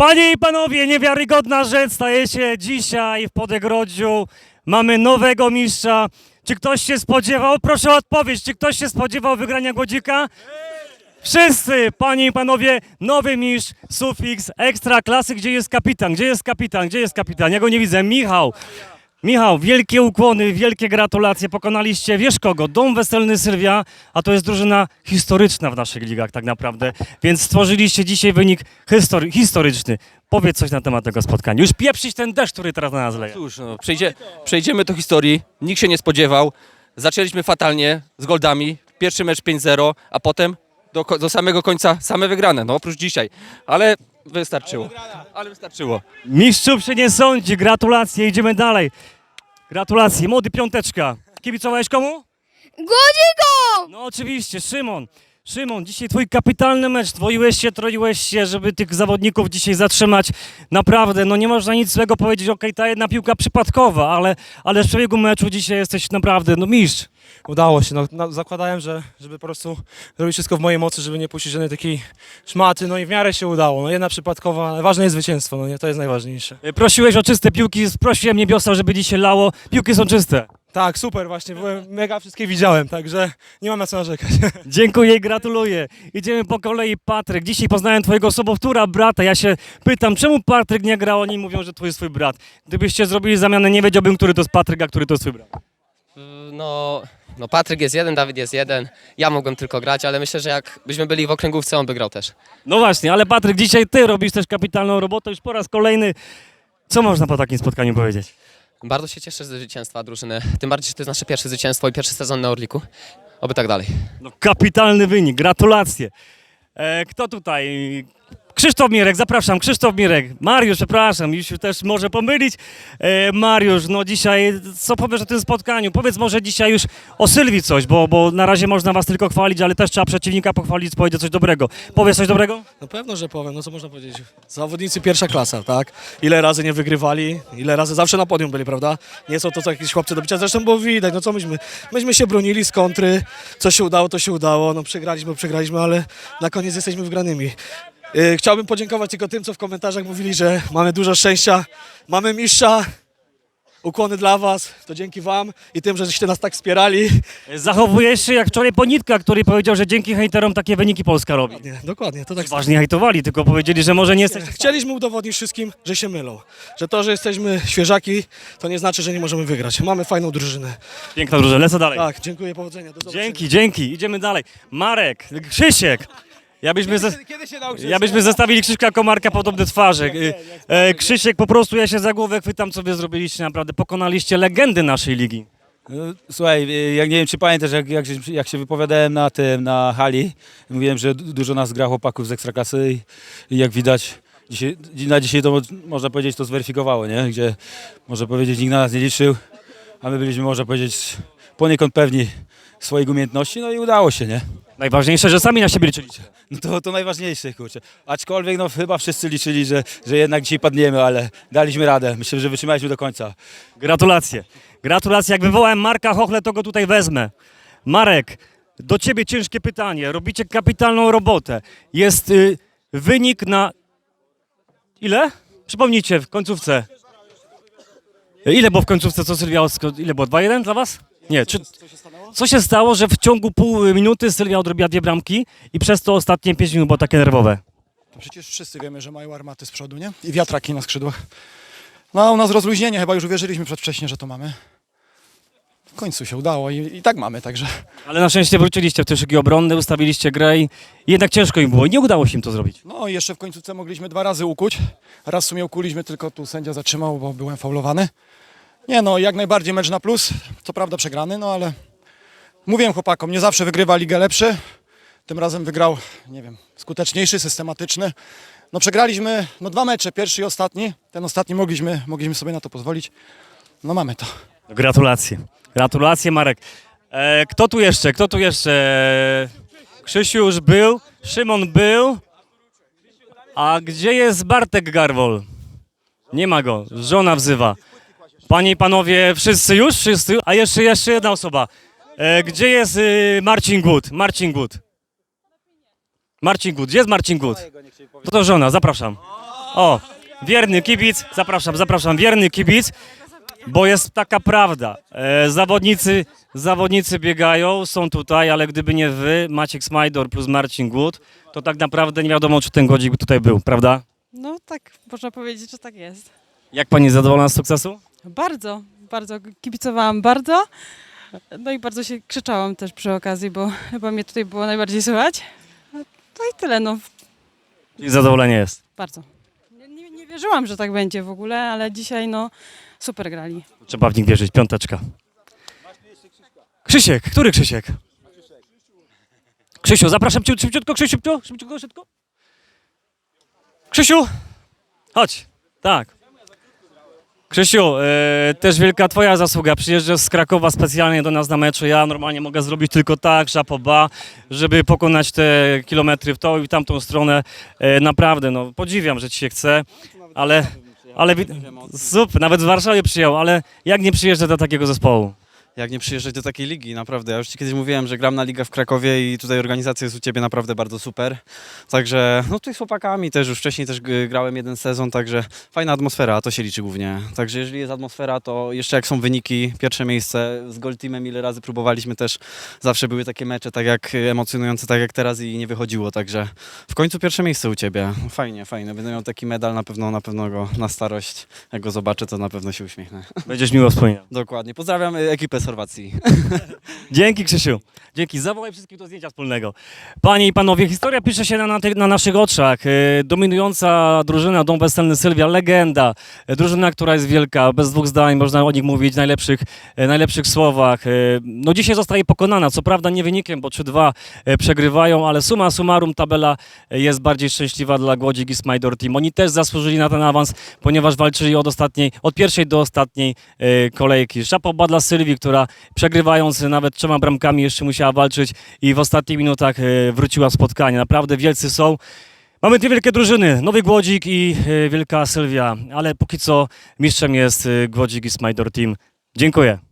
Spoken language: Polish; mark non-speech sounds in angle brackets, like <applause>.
Panie i panowie, niewiarygodna rzecz staje się dzisiaj w Podegrodziu. Mamy nowego mistrza. Czy ktoś się spodziewał? Proszę o odpowiedź. Czy ktoś się spodziewał wygrania Głodzika? Wszyscy, panie i panowie, nowy mistrz, sufiks, ekstra klasy. Gdzie jest kapitan? Gdzie jest kapitan? Gdzie jest kapitan? Ja go nie widzę. Michał. Michał, wielkie ukłony, wielkie gratulacje. Pokonaliście, wiesz kogo? Dom Weselny Sylwia, a to jest drużyna historyczna w naszych ligach tak naprawdę. Więc stworzyliście dzisiaj wynik history, historyczny. Powiedz coś na temat tego spotkania. Już pieprzyć ten deszcz, który teraz na nas leje. Cóż, no, przejdzie, przejdziemy do historii. Nikt się nie spodziewał. Zaczęliśmy fatalnie z goldami. Pierwszy mecz 5-0, a potem do, do samego końca same wygrane. No oprócz dzisiaj. Ale wystarczyło. Ale wystarczyło. Mistrzów się nie sądzi. Gratulacje, idziemy dalej. Gratulacje, młody piąteczka. Kibicowałeś komu? Głodziku! No oczywiście, Szymon. Szymon, dzisiaj twój kapitalny mecz. Dwoiłeś się, troiłeś się, żeby tych zawodników dzisiaj zatrzymać. Naprawdę, no nie można nic złego powiedzieć, okej, ta jedna piłka przypadkowa, ale, ale w przebiegu meczu dzisiaj jesteś naprawdę, no mistrz. Udało się. No, no, zakładałem, że żeby po prostu zrobić wszystko w mojej mocy, żeby nie puścić żadnej takiej szmaty. No i w miarę się udało. No, jedna przypadkowa, ale ważne jest zwycięstwo. No, nie? To jest najważniejsze. Prosiłeś o czyste piłki, prosiłem niebiosa, żeby dzisiaj lało. Piłki są czyste. Tak, super właśnie. Byłem mega wszystkie widziałem, także nie mam na co narzekać. <laughs> Dziękuję i gratuluję. Idziemy po kolei. Patryk, dzisiaj poznałem twojego sobowtóra, brata. Ja się pytam, czemu Patryk nie grał? Oni mówią, że to jest twój brat. Gdybyście zrobili zamianę, nie wiedziałbym, który to jest Patryk, a który to jest twój brat. No, no Patryk jest jeden, Dawid jest jeden. Ja mogłem tylko grać, ale myślę, że jak byśmy byli w okręgówce, on by grał też. No właśnie, ale Patryk, dzisiaj ty robisz też kapitalną robotę, już po raz kolejny. Co można po takim spotkaniu powiedzieć? Bardzo się cieszę ze zwycięstwa drużyny. Tym bardziej, że to jest nasze pierwsze zwycięstwo i pierwszy sezon na Orliku. Oby tak dalej. No kapitalny wynik, gratulacje. E, kto tutaj? Krzysztof Mirek, zapraszam, Krzysztof Mirek. Mariusz, przepraszam, już też może pomylić. E, Mariusz, no dzisiaj, co powiesz o tym spotkaniu? Powiedz może dzisiaj już o Sylwii coś, bo, bo na razie można was tylko chwalić, ale też trzeba przeciwnika pochwalić, powiedzieć coś dobrego. Powiesz coś dobrego? No pewno, że powiem, no co można powiedzieć. Zawodnicy pierwsza klasa, tak? Ile razy nie wygrywali, ile razy zawsze na podium byli, prawda? Nie są to co jakieś chłopcy do bicia, zresztą było widać, no co myśmy, myśmy się bronili z kontry, co się udało, to się udało, no przegraliśmy, przegraliśmy, ale na koniec jesteśmy wygranymi. Yy, chciałbym podziękować tylko tym, co w komentarzach mówili, że mamy dużo szczęścia, mamy mistrza, ukłony dla was, to dzięki wam i tym, żeście nas tak wspierali. Zachowujesz się jak wczoraj Ponitka, który powiedział, że dzięki hejterom takie wyniki Polska robi. Nie, dokładnie, to tak Ważnie hejtowali, tylko powiedzieli, że może nie jesteś... Chcieliśmy udowodnić wszystkim, że się mylą. Że to, że jesteśmy świeżaki, to nie znaczy, że nie możemy wygrać. Mamy fajną drużynę. Piękna drużyna, lecę dalej. Tak, dziękuję, powodzenia. Do. Dzięki, dzięki. Idziemy dalej. Marek, Krzysiek. Ja byśmy, ze... ja byśmy zestawili Krzyśka Komarka podobne twarze. E, e, Krzysiek, po prostu ja się za głowę chwytam, co wy zrobiliście naprawdę. Pokonaliście legendy naszej ligi. No, Słuchaj, y, jak nie wiem, czy pamiętasz, jak, jak, się, jak się wypowiadałem na tym, na hali, mówiłem, że du- dużo nas gra chłopaków z Ekstraklasy i, i jak widać, dzisiaj, na dzisiaj to mo- można powiedzieć, to zweryfikowało, nie? Gdzie, można powiedzieć, nikt na nas nie liczył, a my byliśmy, można powiedzieć, poniekąd pewni swoich umiejętności, no i udało się, nie? Najważniejsze, że sami na siebie liczyliście. No to, to najważniejsze, kurczę. Aczkolwiek, no chyba wszyscy liczyli, że, że jednak dzisiaj padniemy, ale daliśmy radę. Myślę, że wytrzymaliśmy do końca. Gratulacje. Gratulacje. Jak wywołałem Marka Hochle, to go tutaj wezmę. Marek, do ciebie ciężkie pytanie. Robicie kapitalną robotę. Jest y, wynik na... Ile? Przypomnijcie w końcówce. Ile było w końcówce, co Sylwia... Osko- Ile było? 2-1 dla was? Nie. Czy... Co się stało, że w ciągu pół minuty Sylwia odrobiła dwie bramki i przez to ostatnie 5 minut było takie nerwowe? To przecież wszyscy wiemy, że mają armaty z przodu, nie? I wiatraki na skrzydłach. No a u nas rozluźnienie, chyba już uwierzyliśmy przedwcześnie, że to mamy. W końcu się udało i, i tak mamy, także Ale na szczęście wróciliście w te szyki obronne, ustawiliście grę i jednak ciężko im było i nie udało się im to zrobić. no i jeszcze w końcówce mogliśmy dwa razy ukuć. Raz w sumie ukuliśmy, tylko tu sędzia zatrzymał, bo byłem faulowany. Nie no, jak najbardziej mecz na plus. Co prawda przegrany, no ale mówiłem chłopakom, nie zawsze wygrywa ligę lepszy. Tym razem wygrał, nie wiem, skuteczniejszy, systematyczny. No przegraliśmy no dwa mecze, pierwszy i ostatni. Ten ostatni mogliśmy, mogliśmy sobie na to pozwolić. No mamy to. Gratulacje. Gratulacje, Marek. E, kto tu jeszcze? Kto tu jeszcze? Krzysiu już był, Szymon był. A gdzie jest Bartek Garwol? Nie ma go. Żona wzywa. Panie i panowie, wszyscy już? Wszyscy? A jeszcze, jeszcze jedna osoba. E, gdzie jest y, Marcin Gut? Marcin Gut. Marcin Gut. Gdzie jest Marcin Gut? To to żona, zapraszam. O, wierny kibic, zapraszam, zapraszam, wierny kibic, bo jest taka prawda. E, zawodnicy, zawodnicy biegają, są tutaj, ale gdyby nie wy, Maciek Smajdor plus Marcin Głód, to tak naprawdę nie wiadomo, czy ten godzik by tutaj był, prawda? No tak, można powiedzieć, że tak jest. Jak pani zadowolona z sukcesu? Bardzo, bardzo kibicowałam bardzo. No i bardzo się krzyczałam też przy okazji, bo chyba mnie tutaj było najbardziej słychać. No i tyle, no Czyli zadowolenie jest. bardzo. Nie, nie, wierzyłam, że tak będzie w ogóle, ale dzisiaj no super grali. Trzeba w nich wierzyć, piąteczka. Krzysiek, który Krzysiek? Krzysiu, zapraszam cię szybciutko, Krzysiu, szybciutko, szybciutko. Krzysiu, chodź, tak. Krzysiu, e, też wielka twoja zasługa. Przyjeżdżasz z Krakowa specjalnie do nas na meczu. Ja normalnie mogę zrobić tylko tak, szapoba, żeby pokonać te kilometry w tą i w tamtą stronę. E, naprawdę, no podziwiam, że ci się chce, ale... Ale super, nawet z Warszawy przyjął, ale jak nie przyjeżdża do takiego zespołu? Jak nie przyjeżdżać do takiej ligi, naprawdę. Ja już ci kiedyś mówiłem, że gram na liga w Krakowie i tutaj organizacja jest u ciebie naprawdę bardzo super. Także, no tutaj z chłopakami też, już wcześniej też grałem jeden sezon, także fajna atmosfera, a to się liczy głównie. Także jeżeli jest atmosfera, to jeszcze jak są wyniki, pierwsze miejsce z Gold Teamem, ile razy próbowaliśmy też, zawsze były takie mecze tak jak emocjonujące, tak jak teraz i nie wychodziło, także w końcu pierwsze miejsce u ciebie. Fajnie, fajnie. Będę miał taki medal, na pewno, na pewno go na starość, jak go zobaczę, to na pewno się uśmiechnę. Będziesz miło wspominał. Dokładnie. Pozdrawiam y, ekipę z <laughs> Dzięki Krzysiu. Dzięki. Zawołaj wszystkich do zdjęcia wspólnego. Panie i panowie, historia pisze się na, na, na naszych oczach. E, dominująca drużyna Dom Weselny Sylwia, legenda. E, drużyna, która jest wielka, bez dwóch zdań, można o nich mówić w najlepszych, e, najlepszych słowach. No dzisiaj zostaje pokonana, co prawda nie wynikiem, bo 3-2 e, przegrywają, ale suma summarum tabela jest bardziej szczęśliwa dla Głodzik i Smajdor Team. Oni też zasłużyli na ten awans, ponieważ walczyli od ostatniej, od pierwszej do ostatniej kolejki. Szapoba dla Sylwii, która przegrywając nawet trzema bramkami jeszcze musiała walczyć i w ostatnich minutach e, wróciła spotkanie. Naprawdę wielcy są. Mamy dwie wielkie drużyny, Nowy Głodzik i e, Wielka Sylwia, ale póki co mistrzem jest e, Głodzik i Smajdor Team. Dziękuję.